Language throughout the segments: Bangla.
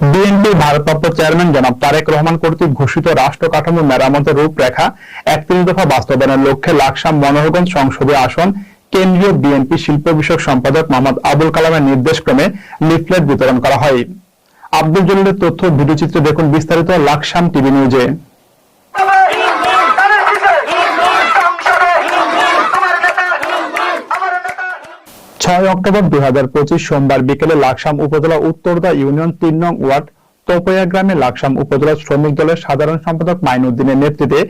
বিএনপি ভারপ্রাপ্ত চেয়ারম্যান জনাব তারেক রহমান কর্তৃক ঘোষিত রাষ্ট্র কাঠামো মেরামতের রূপরেখা একত্রিশ দফা বাস্তবায়নের লক্ষ্যে লাকসাম মনোহরগঞ্জ সংসদে আসন কেন্দ্রীয় বিএনপি শিল্প বিষয়ক সম্পাদক মোহাম্মদ আবুল কালামের নির্দেশক্রমে লিফলেট বিতরণ করা হয়। আব্দুল জলিলের তথ্য ভিডিওচিত্রে দেখুন বিস্তারিত লাকসাম টিভি নিউজে। ছয় অক্টোবর দুই সোমবার বিকেলে লাকসাম উপজেলা উত্তরদা ইউনিয়ন তিন নং ওয়ার্ড তোপয়া গ্রামে লাকসাম উপজেলা শ্রমিক দলের সাধারণ সম্পাদক মাইনুদ্দিনের নেতৃত্বে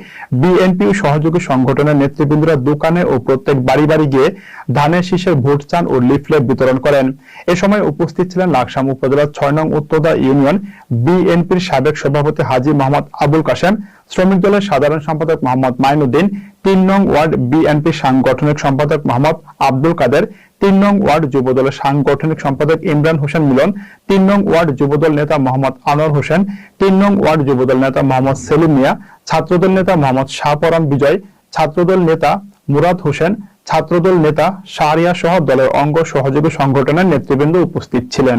বিএনপি সহযোগী সংগঠনের নেতৃবৃন্দরা দোকানে ও প্রত্যেক বাড়ি বাড়ি গিয়ে ধানের শীষের ভোট চান ও লিফলেট বিতরণ করেন। এ সময় উপস্থিত ছিলেন লাকসাম উপজেলার ছয় নং উত্তরদা ইউনিয়ন বিএনপির সাবেক সভাপতি হাজি মোহাম্মদ আবুল কাশেম, শ্রমিক দলের সাধারণ সম্পাদক মোহাম্মদ মাইনুদ্দিন তিন নং ওয়ার্ড বিএনপি সাংগঠনিক সম্পাদক মোহাম্মদ আব্দুল কাদের, তিন নং ওয়ার্ড যুবদলের সাংগঠনিক সম্পাদক ইমরান হোসেন মিলন, তিন নং ওয়ার্ড যুবদল নেতা মোহাম্মদ আনোয়ার হোসেন, তিন নং ওয়ার্ড যুবদল নেতা মোহাম্মদ সেলিম মিয়া, ছাত্রদল নেতা মোহাম্মদ শাহপরাম বিজয়, ছাত্রদল নেতা মুরাদ হোসেন, ছাত্রদল নেতা শাহরিয়া সহ দলের অঙ্গ সহযোগী সংগঠনের নেতৃবৃন্দ উপস্থিত ছিলেন।